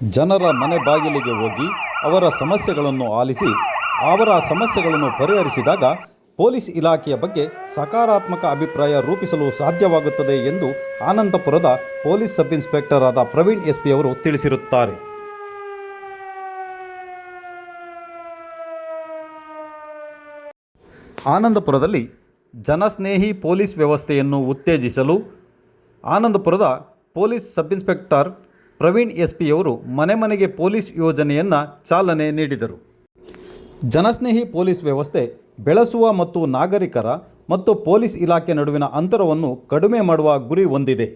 ಜನರ ಮನೆ ಬಾಗಿಲಿಗೆ ಹೋಗಿ ಅವರ ಸಮಸ್ಯೆಗಳನ್ನು ಆಲಿಸಿ, ಅವರ ಸಮಸ್ಯೆಗಳನ್ನು ಪರಿಹರಿಸಿದಾಗ ಪೊಲೀಸ್ ಇಲಾಖೆಯ ಬಗ್ಗೆ ಸಕಾರಾತ್ಮಕ ಅಭಿಪ್ರಾಯ ರೂಪಿಸಲು ಸಾಧ್ಯವಾಗುತ್ತದೆ ಎಂದು ಆನಂದಪುರದ ಪೊಲೀಸ್ ಸಬ್ ಇನ್ಸ್ಪೆಕ್ಟರ್ ಆದ ಪ್ರವೀಣ್ ಎಸ್ ಪಿ ಅವರು ತಿಳಿಸಿರುತ್ತಾರೆ. ಆನಂದಪುರದಲ್ಲಿ ಜನಸ್ನೇಹಿ ಪೊಲೀಸ್ ವ್ಯವಸ್ಥೆಯನ್ನು ಉತ್ತೇಜಿಸಲು ಆನಂದಪುರದ ಪೊಲೀಸ್ ಸಬ್ ಇನ್ಸ್ಪೆಕ್ಟರ್ ಪ್ರವೀಣ್ ಎಸ್ಪಿಯವರು ಮನೆ ಮನೆಗೆ ಪೊಲೀಸ್ ಯೋಜನೆಯನ್ನು ಚಾಲನೆ ನೀಡಿದರು. ಜನಸ್ನೇಹಿ ಪೊಲೀಸ್ ವ್ಯವಸ್ಥೆ, ಬೆಳೆಸುವ ಮತ್ತು ನಾಗರಿಕರ ಮತ್ತು ಪೊಲೀಸ್ ಇಲಾಖೆ ನಡುವಿನ ಅಂತರವನ್ನು ಕಡಿಮೆ ಮಾಡುವ ಗುರಿ ಹೊಂದಿದೆ.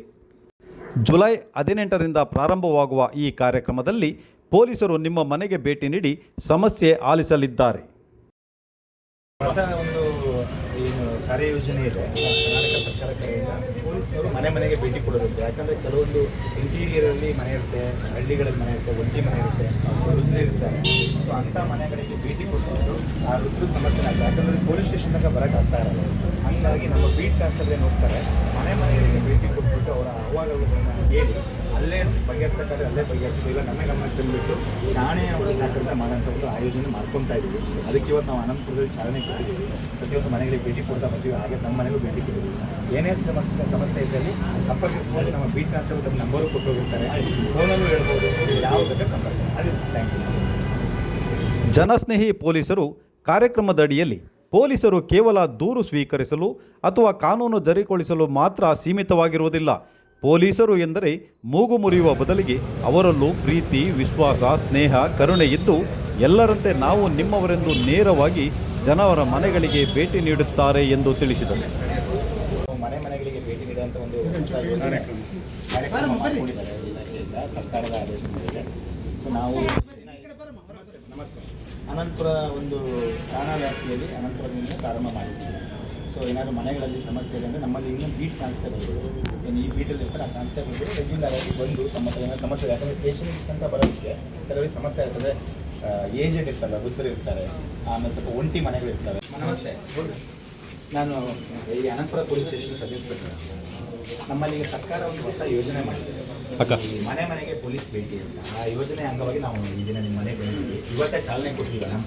ಜುಲೈ ಹದಿನೆಂಟರಿಂದ ಪ್ರಾರಂಭವಾಗುವ ಈ ಕಾರ್ಯಕ್ರಮದಲ್ಲಿ ಪೊಲೀಸರು ನಿಮ್ಮ ಮನೆಗೆ ಭೇಟಿ ನೀಡಿ ಸಮಸ್ಯೆ ಆಲಿಸಲಿದ್ದಾರೆ. ಹೊಸ ಒಂದು ಕಾರ್ಯಯೋಜನೆ ಇದೆ. ಕರ್ನಾಟಕ ಸರ್ಕಾರ ಕಡೆಯಿಂದ ಪೊಲೀಸ್ನವರು ಮನೆ ಮನೆಗೆ ಭೇಟಿ ಕೊಡೋದಿರುತ್ತೆ. ಯಾಕಂದರೆ ಕೆಲವೊಂದು ಇಂಟೀರಿಯರಲ್ಲಿ ಮನೆ ಇರುತ್ತೆ, ಹಳ್ಳಿಗಳಲ್ಲಿ ಮನೆ ಇರುತ್ತೆ, ಒಂಟಿ ಮನೆ ಇರುತ್ತೆ, ವೃದ್ಧರು ಇರ್ತಾರೆ. ಸೊ ಅಂಥ ಮನೆಗಳಿಗೆ ಭೇಟಿ ಕೊಟ್ಟು ಆ ವೃದ್ಧರು ಸಮಸ್ಯೆ ಆಗ್ತದೆ ಯಾಕಂದರೆ ಪೊಲೀಸ್ ಸ್ಟೇಷನ್ ತನಕ ಬರೋಕ್ಕೆ ಆಗ್ತಾ ಇರಲ್ಲ. ಹಾಗಾಗಿ ನಮ್ಮ ಬೀಟ್ ಕಾನ್ಸ್ಟೇಬಲ್ ಏನು ಹೋಗ್ತಾರೆ ಮನೆ ಮನೆಗಳಿಗೆ ಭೇಟಿ ಕೊಟ್ಬಿಟ್ಟು ಅವರ ಅಹವಾಲುಗಳನ್ನು ಹೇಳಿ ಅಲ್ಲೇ ಬಗೆಹರಿಸೋಕ್ಕಾದ್ರೆ ಅಲ್ಲೇ ಬಗೆಹರಿಸೋದು ಇಲ್ಲ ನಮ್ಮ ಗಮನ ತಂದುಬಿಟ್ಟು ನಾನೇ ಅವರು ಸಾಕಂತ ಮಾಡೋಂಥ ಒಂದು ಆಯೋಜನೆ ಮಾಡ್ಕೊತಾ ಇದ್ದೀವಿ. ಅದಕ್ಕೆ ಇವತ್ತು ನಾವು ಅನಂತಪುರದಲ್ಲಿ ಚಾಲನೆ ಕೊಟ್ಟಿದ್ದೀವಿ. ಪ್ರತಿಯೊಂದು ಮನೆಗಳಿಗೆ ಭೇಟಿ ಕೊಡ್ತಾ ಬರ್ತೀವಿ. ಹಾಗೆ ನಮ್ಮ ಮನೆಗೂ ಭೇಟಿ ಕೊಟ್ಟಿದ್ದೀವಿ. ಏನೇ ಸಮಸ್ಯೆ ಸಮಸ್ಯೆ ಇದ್ದಲ್ಲಿ ಸಂಪರ್ಕಿಸ್ಕೊಂಡು ನಮ್ಮ ಬೀಟ್ ಕಾನ್ಸ್ಟೇಬಲ್ ನಂಬರು ಕೊಟ್ಟು ಹೋಗಿರ್ತಾರೆ ಫೋನಲ್ಲೂ ಹೇಳ್ಬೋದು. ಯಾವ ಸಂಪರ್ಕ ಅದು ಥ್ಯಾಂಕ್ ಯು ಜನಸ್ನೇಹಿ ಪೊಲೀಸರು ಕಾರ್ಯಕ್ರಮದಡಿಯಲ್ಲಿ ಪೊಲೀಸರು ಕೇವಲ ದೂರು ಸ್ವೀಕರಿಸಲು ಅಥವಾ ಕಾನೂನು ಜಾರಿಗೊಳಿಸಲು ಮಾತ್ರ ಸೀಮಿತವಾಗಿರುವುದಿಲ್ಲ. ಪೊಲೀಸರು ಎಂದರೆ ಮೂಗು ಮುರಿಯುವ ಬದಲಿಗೆ ಅವರಲ್ಲೂ ಪ್ರೀತಿ, ವಿಶ್ವಾಸ, ಸ್ನೇಹ, ಕರುಣೆ ಇದ್ದು ಎಲ್ಲರಂತೆ ನಾವು ನಿಮ್ಮವರೆಂದು ನೇರವಾಗಿ ಜನವರ ಮನೆಗಳಿಗೆ ಭೇಟಿ ನೀಡುತ್ತಾರೆ ಎಂದು ತಿಳಿಸಿದರು. ಮನೆ ಮನೆಗಳಿಗೆ ಭೇಟಿ ನೀಡುವಂಥ ಒಂದು ಕಾರ್ಯಕ್ರಮ ಸರ್ಕಾರದ ನಾವು ನಮಸ್ತೆ. ಅನಂತಪುರ ಒಂದು ಠಾಣಾ ವ್ಯಾಪ್ತಿಯಲ್ಲಿ ಅನಂತಪುರದಿಂದ ಪ್ರಾರಂಭ ಮಾಡಿದ್ದೀವಿ. ಸೊ ಏನಾದರೂ ಮನೆಗಳಲ್ಲಿ ಸಮಸ್ಯೆ ಇದೆ ಅಂದರೆ ನಮ್ಮಲ್ಲಿ ಇನ್ನೂ ಬೀಟ್ ಕಾನ್ಸ್ಟೇಬಲ್ಗಳು ಏನು ಈ ಬೀಟಲ್ಲಿ ಇರ್ತಾರೆ ಆ ಕಾನ್ಸ್ಟೇಬಲ್ಗಳು ರೆಗ್ಯುಲರ್ ಆಗಿ ಬಂದು ತಮ್ಮ ಏನಾದ್ರು ಸಮಸ್ಯೆ ಇದೆ ಯಾಕಂದರೆ ಸ್ಟೇಷನ್ ಅಂತ ಬರೋದಕ್ಕೆ ಕೆಲವೇ ಸಮಸ್ಯೆ ಆಗ್ತದೆ. ಏಜೆಡ್ ಇರ್ತಾರಲ್ಲ ವೃದ್ಧರು ಇರ್ತಾರೆ. ಆಮೇಲೆ ಸ್ವಲ್ಪ ಒಂಟಿ ಮನೆಗಳು ಇರ್ತವೆ ನಮಸ್ತೆ. ನಾನು ಈ Anantapura police station sub inspector. ನಮ್ಮಲ್ಲಿ ಸರ್ಕಾರ ಒಂದು ಹೊಸ ಯೋಜನೆ ಮಾಡಿದೆ. ಈ ಮನೆ ಮನೆಗೆ ಪೊಲೀಸ್ ಭೇಟಿ ಅಂತ ಆ ಯೋಜನೆ ಅಂಗವಾಗಿ ನಾವು ಈ ದಿನ ನಿಮ್ಮ ಮನೆಗೆ ಬಂದಿದ್ದೀವಿ. ಇವತ್ತೇ ಚಾಲನೆ ಕೊಟ್ಟಿದ್ದೀವಿ ನಮ್ಮ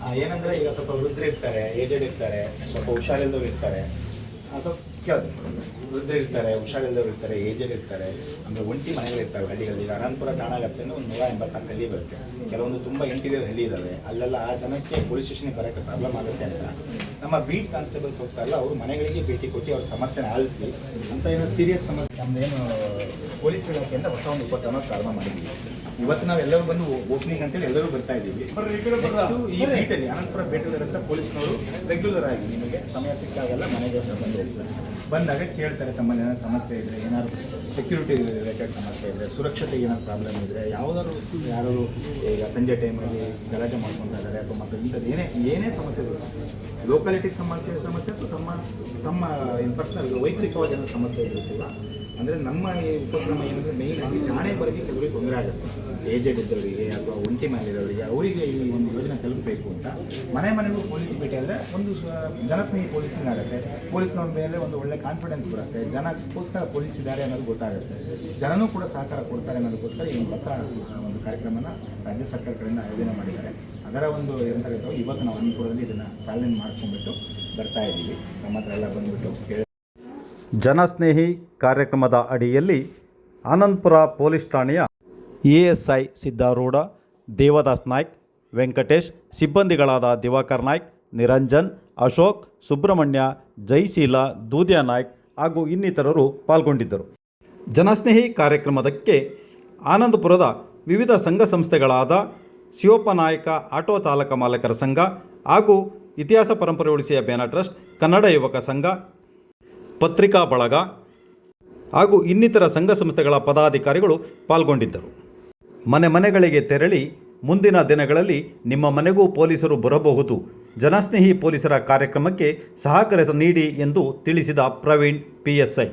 ಆ, ಏನಂದ್ರೆ ಈಗ ಸ್ವಲ್ಪ ವೃದ್ಧರು ಇರ್ತಾರೆ ಏಜೆಡ್ ಇರ್ತಾರೆ ಸ್ವಲ್ಪ ಹುಷಾರಿಲ್ದವ್ರು ಇರ್ತಾರೆ. ಸ್ವಲ್ಪ ಕೇಳೋದು ವೃದ್ಧರಿರ್ತಾರೆ ಹುಷಾರಿಲ್ದವ್ರು ಇರ್ತಾರೆ ಏಜರ್ ಇರ್ತಾರೆ. ಅಂದರೆ ಒಂಟಿ ಮನೆಗಳಿರ್ತಾವೆ ಹಳ್ಳಿಗಳಲ್ಲಿ. ಈಗ ಅನಂತಪುರ ಠಾಣಾ ವ್ಯಾಪ್ತಿಯಿಂದ ಒಂದು ನೂರ ಎಂಬತ್ನಾಲ್ಕು ಹಳ್ಳಿ ಬರುತ್ತೆ. ಕೆಲವೊಂದು ತುಂಬ ಇಂಟೀರಿಯರ್ ಹಳ್ಳಿ ಇದ್ದಾವೆ ಅಲ್ಲೆಲ್ಲ ಆ ಜನಕ್ಕೆ ಪೊಲೀಸ್ ಸ್ಟೇಷನ್ಗೆ ಬರೋಕ್ಕೆ ಪ್ರಾಬ್ಲಮ್ ಆಗುತ್ತೆ ಅಂತ. ನಮ್ಮ ಬೀಟ್ ಕಾನ್ಸ್ಟೇಬಲ್ಸ್ ಹೋಗ್ತಾರಲ್ಲ ಅವರು ಮನೆಗಳಿಗೆ ಭೇಟಿ ಕೊಟ್ಟು ಅವ್ರ ಸಮಸ್ಯೆನ ಆಲಿಸಿ ಅಂತ ಏನೋ ಸೀರಿಯಸ್ ಸಮಸ್ಯೆ. ನಮ್ಮದೇನು ಪೊಲೀಸ್ ಇಲಾಖೆಯಿಂದ ಹೊಸ ಒಂದು ಉಪಕ್ರಮ ಪ್ರಾರಂಭ ಮಾಡಿದ್ದೀವಿ. ಇವತ್ತು ನಾವು ಎಲ್ಲರೂ ಬಂದು ಓಪನಿಂಗ್ ಅಂತೇಳಿ ಎಲ್ಲರೂ ಬರ್ತಾ ಇದ್ದೀವಿ. ಈ ಬೀಟಲ್ಲಿ ಅನಂತಪುರ ಬೀಟಲ್ಲಿರುವಂಥ ಪೊಲೀಸ್ನವರು ರೆಗ್ಯುಲರ್ ಆಗಿ ನಿಮಗೆ ಸಮಯ ಸಿಕ್ಕಾಗೆಲ್ಲ ಮನೆಗೆ ಬಂದು ಹೋಗ್ತಾರೆ. ಬಂದಾಗ ಕೇಳ್ತಾರೆ ತಮ್ಮಲ್ಲಿ ಏನಾದ್ರು ಸಮಸ್ಯೆ ಇದ್ದರೆ ಏನಾದ್ರು. ಸೆಕ್ಯೂರಿಟಿ ರಿಲೇಟೆಡ್ ಸಮಸ್ಯೆ ಇದೆ ಸುರಕ್ಷತೆ ಏನಾದ್ರು ಪ್ರಾಬ್ಲಮ್ ಇದ್ದರೆ ಯಾವ್ದಾದ್ರು ಯಾರು ಈಗ ಸಂಜೆ ಟೈಮಲ್ಲಿ ಗಲಾಟೆ ಮಾಡ್ಕೊತಾ ಇದ್ದಾರೆ ಅಥವಾ ಮತ್ತು ಇಂಥದ್ದು ಏನೇ ಏನೇ ಸಮಸ್ಯೆಗಳು ಲೋಕಾಲಿಟಿ ಸಮಸ್ಯೆ ಸಮಸ್ಯೆ ಅಥವಾ ತಮ್ಮ ತಮ್ಮ ಪರ್ಸ್ನಲ್ ವೈಯಕ್ತಿಕವಾಗಿ ಏನೋ ಸಮಸ್ಯೆ ಇರುತ್ತಿಲ್ಲ ಅಂದರೆ ನಮ್ಮ ಈ ಉಪಕ್ರಮ ಏನಂದರೆ ಮೇಯ್ನ್ ಆಗಿ ಬರೀ ಕೆಲವರಿಗೆ ತೊಂದರೆ ಆಗುತ್ತೆ. ಏಜೆಡ್ ಇದ್ದವರಿಗೆ ಅಥವಾ ಒಂಟಿ ಮೇಲಿರೋರಿಗೆ ಅವರಿಗೆ ಈ ಒಂದು ಯೋಜನೆ ತಲುಪಬೇಕು ಅಂತ ಮನೆ ಮನೆಗೂ ಪೊಲೀಸ್ ಭೇಟಿ ಆದರೆ ಒಂದು ಜನಸ್ನೇಹಿ ಪೊಲೀಸಿಂಗ್ ಆಗುತ್ತೆ. ಪೊಲೀಸ್ನವ್ರ ಮೇಲೆ ಒಂದು ಒಳ್ಳೆ ಕಾನ್ಫಿಡೆನ್ಸ್ ಬರುತ್ತೆ. ಜನಕ್ಕೋಸ್ಕರ ಪೊಲೀಸ್ ಇದ್ದಾರೆ ಅನ್ನೋದು ಗೊತ್ತಾಗುತ್ತೆ. ಜನನೂ ಕೂಡ ಸಹಕಾರ ಕೊಡ್ತಾರೆ ಅನ್ನೋದಕ್ಕೋಸ್ಕರ ಈ ಹೊಸ ಒಂದು ಕಾರ್ಯಕ್ರಮನ ರಾಜ್ಯ ಸರ್ಕಾರ ಕಡೆಯಿಂದ ಆಯೋಜನೆ ಮಾಡಿದ್ದಾರೆ. ಅದರ ಒಂದು ಏನಂತ ಇವತ್ತು ನಾವು ಅನುಕೂಲದಲ್ಲಿ ಇದನ್ನು ಚಾಲನೆ ಮಾಡ್ಕೊಂಡ್ಬಿಟ್ಟು ಬರ್ತಾ ಇದ್ದೀವಿ. ನಮ್ಮ ಹತ್ರ ಎಲ್ಲ ಬಂದುಬಿಟ್ಟು ಜನಸ್ನೇಹಿ ಕಾರ್ಯಕ್ರಮದ ಅಡಿಯಲ್ಲಿ ಆನಂದ್ಪುರ ಪೊಲೀಸ್ ಠಾಣೆಯ A S I Siddharudha, Devdas Naik, Venkatesh, ಸಿಬ್ಬಂದಿಗಳಾದ Diwakar Naik, Niranjan, Ashok, Subrahmanya Jaisheela Doodya Naik ಹಾಗೂ ಇನ್ನಿತರರು ಪಾಲ್ಗೊಂಡಿದ್ದರು. ಜನಸ್ನೇಹಿ ಕಾರ್ಯಕ್ರಮದಕ್ಕೆ ಆನಂದಪುರದ ವಿವಿಧ ಸಂಘ ಸಂಸ್ಥೆಗಳಾದ ಶಿವೋಪನಾಯಕ ಆಟೋ ಚಾಲಕ ಮಾಲಕರ ಸಂಘ ಹಾಗೂ ಇತಿಹಾಸ ಪರಂಪರೆ ಉಳಿಸಿಯ ಬ್ಯಾನರ್ ಟ್ರಸ್ಟ್, ಕನ್ನಡ ಯುವಕ ಸಂಘ, ಪತ್ರಿಕಾ ಬಳಗ ಹಾಗೂ ಇನ್ನಿತರ ಸಂಘ ಸಂಸ್ಥೆಗಳ ಪದಾಧಿಕಾರಿಗಳು ಪಾಲ್ಗೊಂಡಿದ್ದರು. ಮನೆ ಮನೆಗಳಿಗೆ ತೆರಳಿ ಮುಂದಿನ ದಿನಗಳಲ್ಲಿ ನಿಮ್ಮ ಮನೆಗೂ ಪೊಲೀಸರು ಬರಬಹುದು. ಜನಸ್ನೇಹಿ ಪೊಲೀಸರ ಕಾರ್ಯಕ್ರಮಕ್ಕೆ ಸಹಕರಿಸ ನೀಡಿ ಎಂದು ತಿಳಿಸಿದ ಪ್ರವೀಣ್, ಪಿಎಸ್ಐ.